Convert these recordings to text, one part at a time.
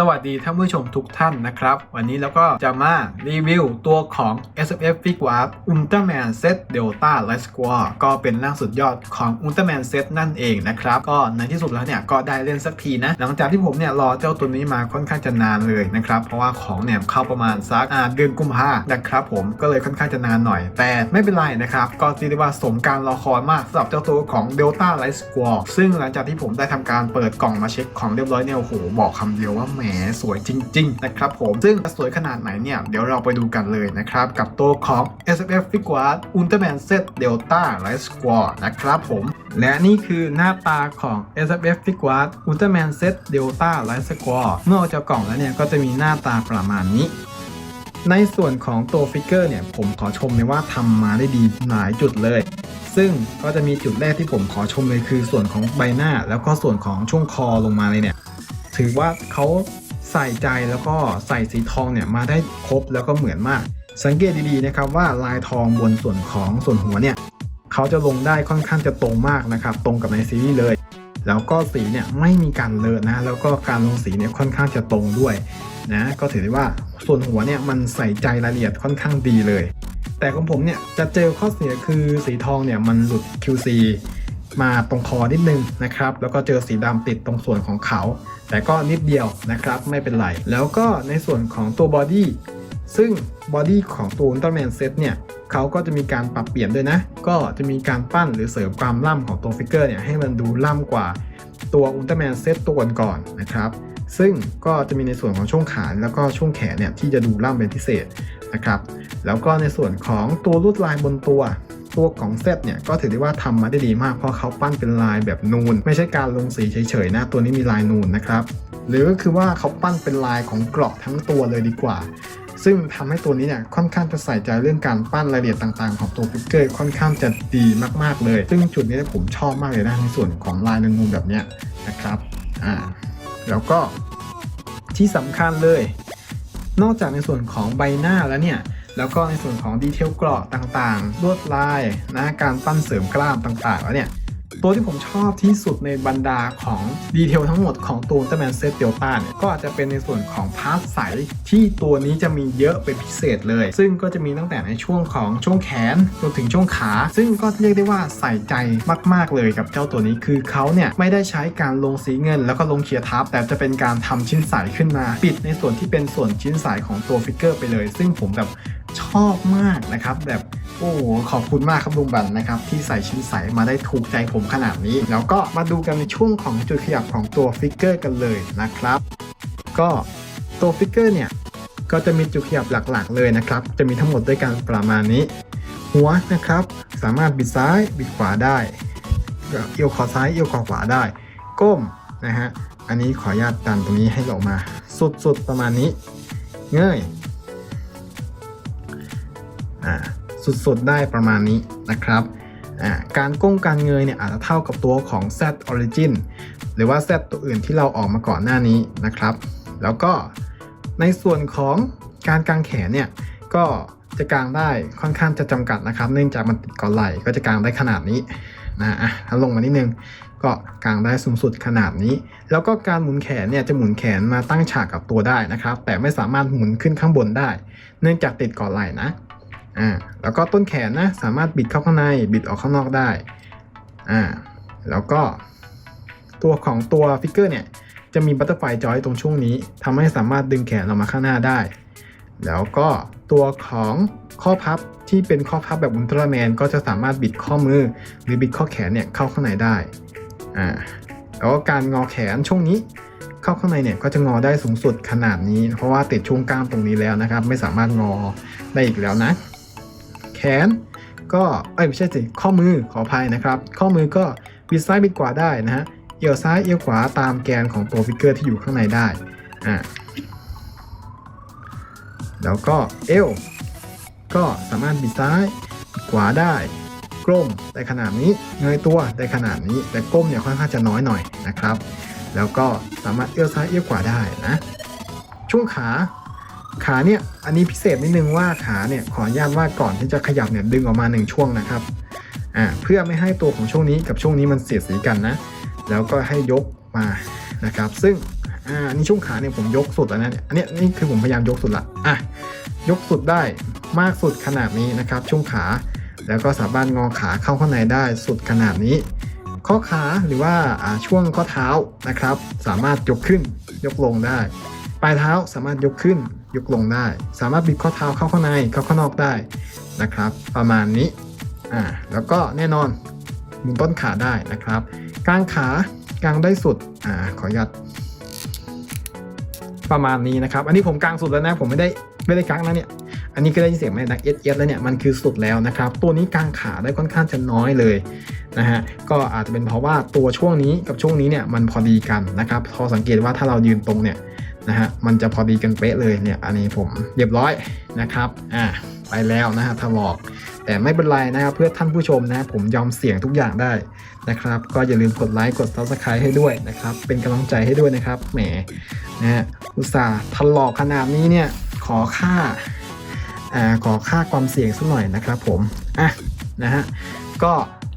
สวัสดีท่านผู้ชมทุกท่านนะครับ วันนี้เราก็จะมารีวิวตัวของ SFF Fig Warp Ultraman Set Delta Light Squall ก็เป็นร่างสุดยอดของ Ultraman Set นั่นเองนะครับ ก็ในที่สุดแล้วเนี่ยก็ได้เล่นสักทีนะ หลังจากที่ผมเนี่ยรอเจ้าตัวนี้มาค่อนข้างจะนานเลยนะครับ เพราะว่าของเนี่ยเข้าประมาณสักเดือนกุมภานะครับผมก็เลยค่อนข้างจะนานหน่อย แต่ไม่เป็นไรนะครับ ก็เรียกได้ว่าสมการรอคอยมากสำหรับเจ้าตัวของ Delta Light Squall ซึ่งหลังจากที่ผมได้ทำการเปิดกล่องมาเช็คของเรียบร้อยเนี่ยโอ้โหบอกคำเดียวว่าแหมสวยจริง ๆ นะครับผม ซึ่งสวยขนาดไหนเนี่ย เดี๋ยวเราไปดูกันเลยนะครับ กับตัวของ SFF f i g u a r Ultraman Set Delta Light Squall นะครับผม และนี่คือหน้าตาของ SFF f i g u a r Ultraman Set Delta Light Squall เมื่อออกจากกล่องแล้วเนี่ย ก็จะมีหน้าตาประมาณนี้ในส่วนของตัวฟิกเกอร์เนี่ยผมขอชมเลยว่าทำมาได้ดีหลายจุดเลย ซึ่งก็จะมีจุดแรกที่ผมขอชมเลยคือส่วนของใบหน้า แล้วก็ส่วนของช่วงคอลงมาเลยเนี่ย ถือว่าเขาใส่ใจแล้วก็ใส่สีทองเนี่ยมาได้ครบแล้วก็เหมือนมาก สังเกตดีๆนะครับว่าลายทองบนส่วนของส่วนหัวเนี่ยเขาจะลงได้ค่อนข้างจะตรงมากนะครับ ตรงกับในซีรีส์เลย แล้วก็สีเนี่ยไม่มีการเลอะนะแล้วก็การลงสีเนี่ยค่อนข้างจะตรงด้วยนะก็ถือได้ว่าส่วนหัวเนี่ยมันใส่ใจรายละเอียดค่อนข้างดีเลย แต่ของผมเนี่ยจะเจอข้อเสียคือสีทองเนี่ยมันหลุด QC มาตรงคอนิดนึงนะครับ แล้วก็เจอสีดำติดตรงส่วนของเขา แต่ก็นิดเดียวนะครับไม่เป็นไร แล้วก็ในส่วนของตัวบอดี้ซึ่งบอดี้ของตัว Ultraman Set เนี่ยเขาก็จะมีการปรับเปลี่ยนด้วยนะ ก็จะมีการปั้นหรือเสริมความล่ำของตัวฟิกเกอร์เนี่ยให้มันดูล่ำกว่าตัว Ultraman Set ตัวก่อนๆนะครับ ซึ่งก็จะมีในส่วนของช่วงขาแล้วก็ช่วงแขนเนี่ยที่จะดูล่ำเป็นพิเศษนะครับ แล้วก็ในส่วนของตัวลวดลายบนตัว ตัวของเซตเนี่ยก็ถือได้ว่าทำมาได้ดีมากเพราะเขาปั้นเป็นลายแบบนูน ไม่ใช่การลงสีเฉยๆนะตัวนี้มีลายนูนนะครับหรือก็คือว่าเขาปั้นเป็นลายของเกราะทั้งตัวเลยดีกว่า ซึ่งทำให้ตัวนี้เนี่ยค่อนข้างจะใส่ใจเรื่องการปั้นรายละเอียดต่างๆ ของตัวฟิกเกอร์ค่อนข้างจะดีมากๆเลย ซึ่งจุดนี้ผมชอบมากเลยนะในส่วนของลายนูนๆแบบเนี้ยนะครับอ่าแล้วก็ที่สำคัญเลย นอกจากในส่วนของใบหน้าแล้วเนี่ย แล้วก็ในส่วนของดีเทลเกราะต่างๆ ลวดลายนะการปั้นเสริมกล้ามต่างๆแล้วเนี่ย ตัวที่ผมชอบที่สุดในบรรดาของดีเทลทั้งหมดของตัว Ultraman Set Delta เนี่ยก็อาจจะเป็นในส่วนของพาร์ทใสที่ตัวนี้จะมีเยอะเป็นพิเศษเลย ซึ่งก็จะมีตั้งแต่ในช่วงของช่วงแขนจนถึงช่วงขา ซึ่งก็เรียกได้ว่าใส่ใจมาก ๆ เลยกับเจ้าตัวนี้คือเขาเนี่ยไม่ได้ใช้การลงสีเงิน แล้วก็ลงเคลียร์ทับ แต่จะเป็นการทำชิ้นใสขึ้นมา ปิดในส่วนที่เป็นส่วนชิ้นใสของตัวฟิกเกอร์ไปเลย ซึ่งผมแบบชอบมากนะครับแบบ โอ้โหขอบคุณมากครับลุงบันนะครับ ที่ใส่ชิ้นใสมาได้ถูกใจผมขนาดนี้ แล้วก็มาดูกันในช่วงของจุดขยับของตัวฟิกเกอร์กันเลยนะครับ ก็ตัวฟิกเกอร์เนี่ย ก็จะมีจุดขยับหลักๆ เลยนะครับ จะมีทั้งหมดด้วยกันประมาณนี้ หัวนะครับ สามารถบิดซ้ายบิดขวาได้เอียวขอซ้ายเอียวขอขวาได้ ก้มนะฮะอันนี้ขออนุญาตดันตรงนี้ให้ออกมา สุดๆประมาณนี้ เงยอ่า สุดๆ ได้ประมาณนี้นะครับการก้มการเงยเนี่ยอาจจะเท่ากับตัวของ Z Origin หรือว่า Z ตัวอื่นที่เราออกมาก่อนหน้านี้นะครับ แล้วก็ในส่วนของการกางแขนเนี่ยก็จะกางได้ค่อนข้างจะจำกัดนะครับ เนื่องจากมันติดก่อนไหล่ก็จะกางได้ขนาดนี้นะอะถ้าลงมานิดนึงก็กางได้สูงสุดขนาดนี้ แล้วก็การหมุนแขนเนี่ยจะหมุนแขนมาตั้งฉากกับตัวได้นะครับ แต่ไม่สามารถหมุนขึ้นข้างบนได้ เนื่องจากติดก่อนไหล่นะ อ่าแล้วก็ต้นแขนนะสามารถบิดเข้าข้างในบิดออกข้างนอกได้อ่าแล้วก็ตัวของตัวฟิกเกอร์เนี่ยจะมีบัตเตอร์ไฟจอยตรงช่วงนี้ทำให้สามารถดึงแขนออกมาข้างหน้าได้ แล้วก็ตัวของข้อพับที่เป็นข้อพับแบบอุลตร้าแมนก็จะสามารถบิดข้อมือหรือบิดข้อแขนเนี่ยเข้าข้างในได้อ่าแล้วก็การงอแขนช่วงนี้เข้าข้างในเนี่ยก็จะงอได้สูงสุดขนาดนี้ เพราะว่าติดช่วงกล้ามตรงนี้แล้วนะครับ ไม่สามารถงอได้อีกแล้วนะ แขน ก็เอ้ยไม่ใช่สิข้อมือขออภัยนะครับ ข้อมือก็บิดซ้ายบิดขวาได้นะฮะเอียวซ้ายเอียวขวาตามแกนของตัวฟิกเกอร์ที่อยู่ข้างในได้อ่าแล้วก็เอวก็สามารถบิดซ้ายบิดขวาได้กล้มได้ขนาดนี้เงยตัวได้ขนาดนี้ แต่ก้มเนี่ยค่อนข้างจะน้อยหน่อยนะครับ แล้วก็สามารถเอียวซ้ายเอียวขวาได้นะช่วงขา ขาเนี่ยอันนี้พิเศษนิดนึงว่าขาเนี่ยขออนุญาตว่าก่อนที่จะขยับเนี่ยดึงออกมาหนึ่งช่วงนะครับอ่าเพื่อไม่ให้ตัวของช่วงนี้กับช่วงนี้มันเสียดสีกันนะ แล้วก็ให้ยกมานะครับ ซึ่งอ่านี่ช่วงขาเนี่ยผมยกสุดแล้วนะเนี่ยอันนี้นี่คือผมพยายามยกสุดละอะยกสุดได้มากสุดขนาดนี้นะครับ ช่วงขาแล้วก็สามารถงอขาเข้าข้างในได้สุดขนาดนี้ ข้อขาหรือว่าอ่าช่วงข้อเท้านะครับ สามารถยกขึ้นยกลงได้ ปลายเท้าสามารถยกขึ้น ยกลงได้ สามารถบิดข้อเท้าเข้าข้างในเข้าข้างนอกได้นะครับ ประมาณนี้อ่าแล้วก็แน่นอนหมุนต้นขาได้นะครับกางขากางได้สุดอ่าขออนุญาตประมาณนี้นะครับ อันนี้ผมกางสุดแล้วนะผมไม่ได้ไม่ได้กางนะเนี่ยอันนี้ก็ได้ยินเสียงไหมนะเอสเอสแล้วเนี่ยมันคือสุดแล้วนะครับ ตัวนี้กางขาได้ค่อนข้างจะน้อยเลยนะฮะก็อาจจะเป็นเพราะว่าตัวช่วงนี้กับช่วงนี้เนี่ยมันพอดีกันนะครับพอสังเกตว่าถ้าเรายืนตรงเนี่ย นะฮะมันจะพอดีกันเป๊ะเลยเนี่ยอันนี้ผมเรียบร้อยนะครับอ่าไปแล้วนะฮะถลอกแต่ไม่เป็นไรนะครับเพื่อท่านผู้ชมนะผมยอมเสี่ยงทุกอย่างได้นะครับก็อย่าลืมกดไลค์กด subscribe ให้ด้วยนะครับเป็นกำลังใจให้ด้วยนะครับแหมนะฮะอุตส่าห์ถลอกขนาดนี้เนี่ยขอค่าอ่าขอค่าความเสี่ยงสักหน่อยนะครับผมอะนะฮะก็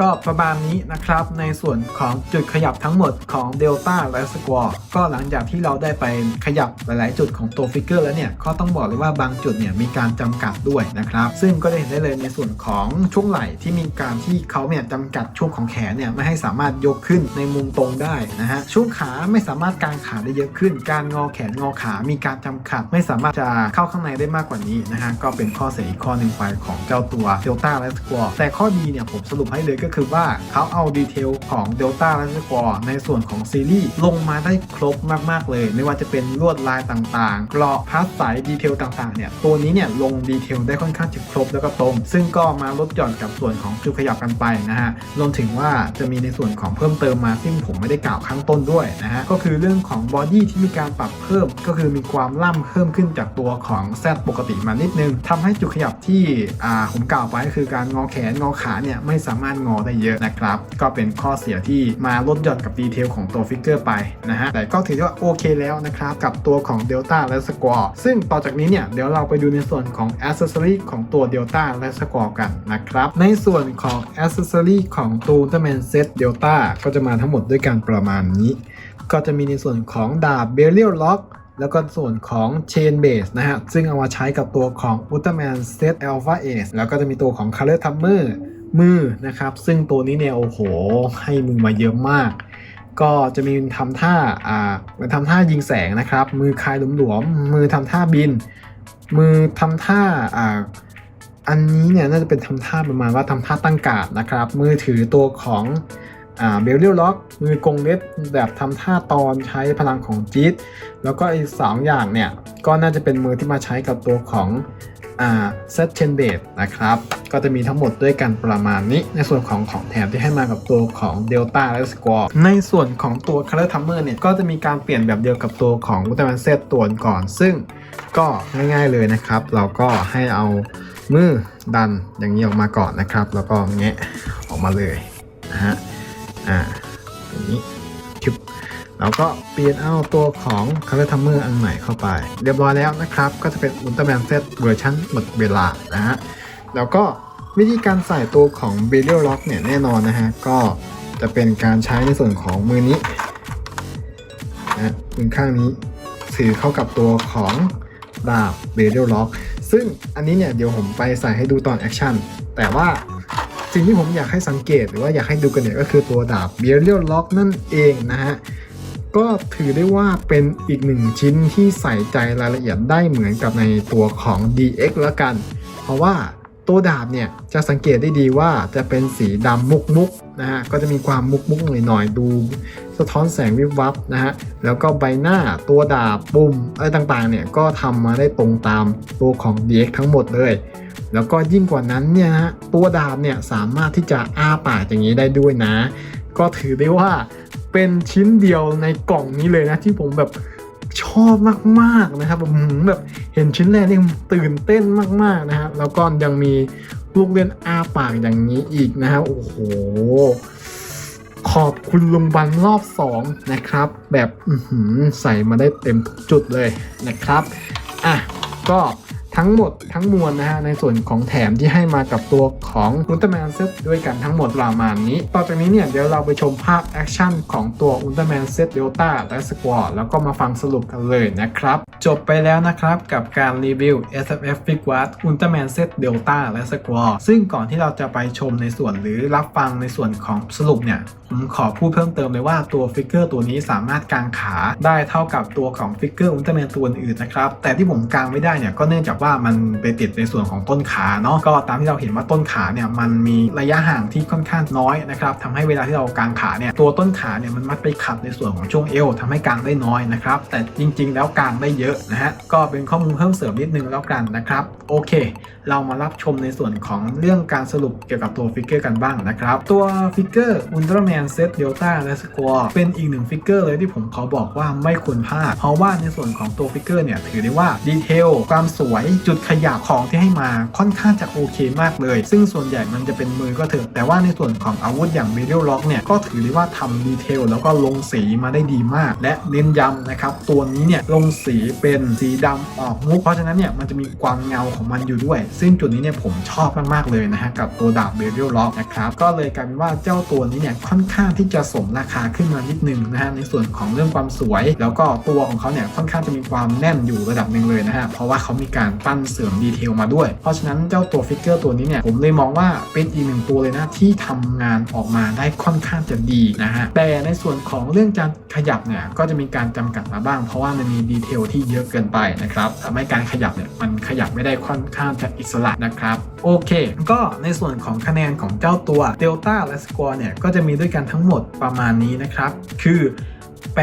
ก็ประมาณนี้นะครับในส่วนของจุดขยับทั้งหมดของ Delta และ Squall ก็หลังจากที่เราได้ไปขยับหลาย ๆ จุดของตัวฟิกเกอร์แล้วเนี่ยก็ต้องบอกเลยว่าบางจุดเนี่ยมีการจำกัดด้วยนะครับ ซึ่งก็ได้เห็นได้เลยในส่วนของช่วงไหล่ที่มีการที่เขาเนี่ยจำกัดช่วงของแขนเนี่ยไม่ให้สามารถยกขึ้นในมุมตรงได้นะฮะช่วงขาไม่สามารถกางขาได้เยอะขึ้น การงอแขนงอขามีการจำกัด ไม่สามารถจะเข้าข้างในได้มากกว่านี้นะฮะก็เป็นข้อเสียอีกข้อหนึ่งไปของเจ้าตัว Delta และ Squall แต่ข้อดีเนี่ยผมสรุปให้เลยก็คือว่าเขาเอาดีเทลของ Delta และ Squall ในส่วนของซีรีส์ลงมาได้ครบมากๆเลย ไม่ว่าจะเป็นลวดลายต่างๆกราะพาร์ทสายดีเทลต่างๆเนี่ยตัวนี้เนี่ยลงดีเทลได้ค่อนข้างจะครบแล้วก็ตรง ซึ่งก็มาลดหย่อนกับส่วนของจุดขยับกันไปนะฮะรวมถึงว่าจะมีในส่วนของเพิ่มเติมมาซึ่งผมไม่ได้กล่าวข้างต้นด้วยนะฮะก็คือเรื่องของบอดี้ที่มีการปรับเพิ่ม ก็คือมีความล่ำเพิ่มขึ้นจากตัวของแซดปกติมานิดนึงทำให้จุดขยับที่อ่าผมกล่าวไปก็คือการงอแขนงอขาเนี่ยไม่สามารถงอได้เยอะนะครับ ก็เป็นข้อเสียที่มาลดหย่อนกับดีเทลของตัวฟิกเกอร์ไปนะฮะ แต่ก็ถือว่าโอเคแล้วนะครับกับตัวของ Delta และ Squall ซึ่งต่อจากนี้เนี่ยเดี๋ยวเราไปดูในส่วนของ Accessory ของตัว Delta และ Squall กันนะครับ ในส่วนของ Accessory ของตัว Ultraman Set Delta ก็จะมาทั้งหมดด้วยกันประมาณนี้ ก็จะมีในส่วนของดาบ b e r i a l Lock แล้วก็ส่วนของ Chain Base นะฮะ ซึ่งเอามาใช้กับตัวของ Ultraman Set Alpha Ace แล้วก็จะมีตัวของ Color Hammer มือนะครับ ซึ่งตัวนี้เนี่ยโอ้โหให้มือมาเยอะมาก ก็จะมีทำท่าอ่ามันทำท่ายิงแสงนะครับ มือคลายหลวมๆมือทำท่าบิน มือทำท่าอ่าอันนี้เนี่ยน่าจะเป็นทำท่าประมาณว่าทำท่าตั้งการ์ดนะครับ มือถือตัวของอ่าเบลเลียล็อกมือกงเล็บแบบทำท่าตอนใช้พลังของจี๊ดแล้วก็อีกสองอย่างเนี่ย ก็น่าจะเป็นมือที่มาใช้กับตัวของอ เซตเชนเบดนะครับ ก็จะมีทั้งหมดด้วยกันประมาณนี้ ในส่วนของของแถมที่ให้มากับตัวของ Delta และ Squall ในส่วนของตัว Color Hammer เนี่ย ก็จะมีการเปลี่ยนแบบเดียวกับตัวของ Ultraman Z ตัวก่อน ซึ่งก็ง่ายๆเลยนะครับ เราก็ให้เอามือดันอย่างนี้ออกมาก่อนนะครับ แล้วก็แงะออกมาเลยนะฮะ อ่าอย่างนี้ แล้วก็เปลี่ยนเอาตัวของ Color Hammer อันใหม่เข้าไป เรียบร้อยแล้วนะครับ ก็จะเป็น Ultraman Z เวอร์ชันหมดเวลานะฮะแล้วก็วิธีการใส่ตัวของ b e l i o Lock เนี่ยแน่นอนนะฮะ ก็จะเป็นการใช้ในส่วนของมือนี้นะมือข้างนี้ถือเข้ากับตัวของดาบ b e l i o Lock ซึ่งอันนี้เนี่ยเดี๋ยวผมไปใส่ให้ดูตอนแอคชั่นแต่ว่าสิ่งที่ผมอยากให้สังเกตหรือว่าอยากให้ดูกันเนี่ยก็คือตัวดาบ b e l i o Lock นั่นเองนะฮะ ก็ถือได้ว่าเป็นอีกหนึ่งชิ้นที่ใส่ใจรายละเอียดได้เหมือนกับในตัวของ DX แล้วกัน เพราะว่าตัวดาบเนี่ยจะสังเกตได้ดีว่าจะเป็นสีดำมุกมุกๆนะฮะก็จะมีความมุกมุกๆหน่อยๆดู สะท้อนแสงวิบวับนะฮะแล้วก็ใบหน้าตัวดาบปุ่มอะไรต่างๆเนี่ยก็ทำมาได้ตรงตามตัวของ DX ทั้งหมดเลยแล้วก็ยิ่งกว่านั้นเนี่ยนะฮะตัวดาบเนี่ยสามารถที่จะอ้าปากอย่างนี้ได้ด้วยนะ ก็ถือได้ว่า เป็นชิ้นเดียวในกล่องนี้เลยนะ ที่ผมแบบชอบมากๆนะครับแบบหืมแบบเห็นชิ้นแรกนี่ตื่นเต้นมากๆนะฮะแล้วก็ยังมีลูกเล่นอาปากอย่างนี้อีกนะฮะโอ้โห ขอบคุณลุงบันรอบ2นะครับ แบบใส่มาได้เต็มทุกจุดเลยนะครับ อะก็ ทั้งหมดทั้งมวลนะฮะในส่วนของแถมที่ให้มากับตัวของอุลตร้าแมนเซตด้วยกันทั้งหมดประมาณนี้ ต่อจากนี้เนี่ยเดี๋ยวเราไปชมภาพแอคชั่นของตัวอุลตร้าแมนเซตเดลต้าและสควอตแล้วก็มาฟังสรุปกันเลยนะครับ จบไปแล้วนะครับกับการรีวิว SFF f i g w a t Ultraman Set Delta และ Squall ซึ่งก่อนที่เราจะไปชมในส่วนหรือรับฟังในส่วนของสรุปเนี่ย ผมขอพูดเพิ่มเติมเลยว่าตัวฟิกเกอร์ตัวนี้สามารถกางขาได้เท่ากับตัวของฟิกเกอร์อุลตร้าแมนตัวอื่นนะครับ แต่ที่ผมกางไม่ได้เนี่ยก็เนื่องจากว่ามันไปติดในส่วนของต้นขาเนาะก็ตามที่เราเห็นว่าต้นขาเนี่ยมันมีระยะห่างที่ค่อนข้างน้อยนะครับทำให้เวลาที่เรากางขาเนี่ยตัวต้นขาเนี่ยมันมัดไปขัดในส่วนของช่วงเอวทำให้กางได้น้อยนะครับแต่จริง ๆ แล้วกางได้เยอะนะฮะก็เป็นข้อมูลเพิ่มเสริมนิดนึงแล้วกันนะครับโอเค เรามารับชมในส่วนของเรื่องการสรุปเกี่ยวกับตัวฟิกเกอร์กันบ้างนะครับตัวฟิกเกอร์อุลตร้าแมนเซตเดลต้าและสควอเป็นอีกหนึ่งฟิกเกอร์เลยที่ผมขอบอกว่าไม่ควรพลาด เพราะว่าในส่วนของตัวฟิกเกอร์เนี่ยถือได้ว่าดีเทลความสวยจุดขยับของที่ให้มาค่อนข้างจะโอเคมากเลย ซึ่งส่วนใหญ่มันจะเป็นมือก็เถอะ แต่ว่าในส่วนของอาวุธอย่างเ a ด i ล็อกเนี่ยก็ถือได้ว่าทำดีเทลแล้วก็ลงสีมาได้ดีมาก และเน้นย้ำนะครับตัวนี้เนี่ยลงสีเป็นสีดำออกมุกเพราะฉะนั้นเนี่ยมันจะมีความเงาของมันอยู่ด้วย ซึ่งจุดนี้เนี่ยผมชอบมากๆเลยนะฮะกับตัวดาบเบลล็อกนะครับก็เลยกลายเป็นว่าเจ้าตัวนี้เนี่ยค่อนข้างที่จะสมราคาขึ้นมานิดนึงนะฮะในส่วนของเรื่องความสวย แล้วก็ตัวของเขาเนี่ยค่อนข้างจะมีความแน่นอยู่ระดับหนึ่งเลยนะฮะเพราะว่าเขามีการปั้นเสริมดีเทลมาด้วย เพราะฉะนั้นเจ้าตัวฟิกเกอร์ตัวนี้เนี่ยผมเลยมองว่าเป็นอีกหนึ่งตัวเลยนะที่ทำงานออกมาได้ค่อนข้างจะดีนะฮะแต่ในส่วนของเรื่องการขยับเนี่ยก็จะมีการจำกัดมาบ้าง เพราะว่ามันมีดีเทลที่เยอะเกินไปนะครับทำให้การขยับเนี่ยมันขยับไม่ได้ค่อนข้างจะอิสระนะครับ โอเค ก็ในส่วนของคะแนนของเจ้าตัว Delta และ Score เนี่ย ก็จะมีด้วยกันทั้งหมดประมาณนี้นะครับ คือ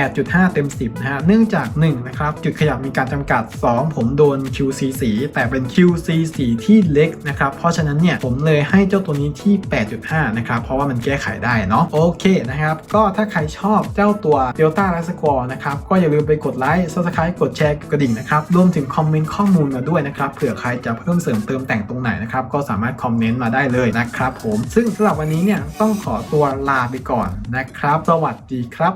8.5 เต็ม 10 นะฮะ เนื่องจาก 1 นะครับ จุดขยับมีการจำกัด 2 ผมโดน QC สีแต่เป็น QC สีที่เล็กนะครับ เพราะฉะนั้นเนี่ย ผมเลยให้เจ้าตัวนี้ที่ 8.5 นะครับ เพราะว่ามันแก้ไขได้เนาะ โอเคนะครับ ก็ถ้าใครชอบเจ้าตัว Delta และ Squall นะครับ ก็อย่าลืมไปกดไลค์ Subscribe กดแชร์กระดิ่งนะครับ รวมถึงคอมเมนต์ข้อมูลมาด้วยนะครับ เผื่อใครจะเพิ่มเสริมเติมแต่งตรงไหนนะครับ ก็สามารถคอมเมนต์มาได้เลยนะครับผม ซึ่งสำหรับวันนี้เนี่ยต้องขอตัวลาไปก่อนนะครับ สวัสดีครับ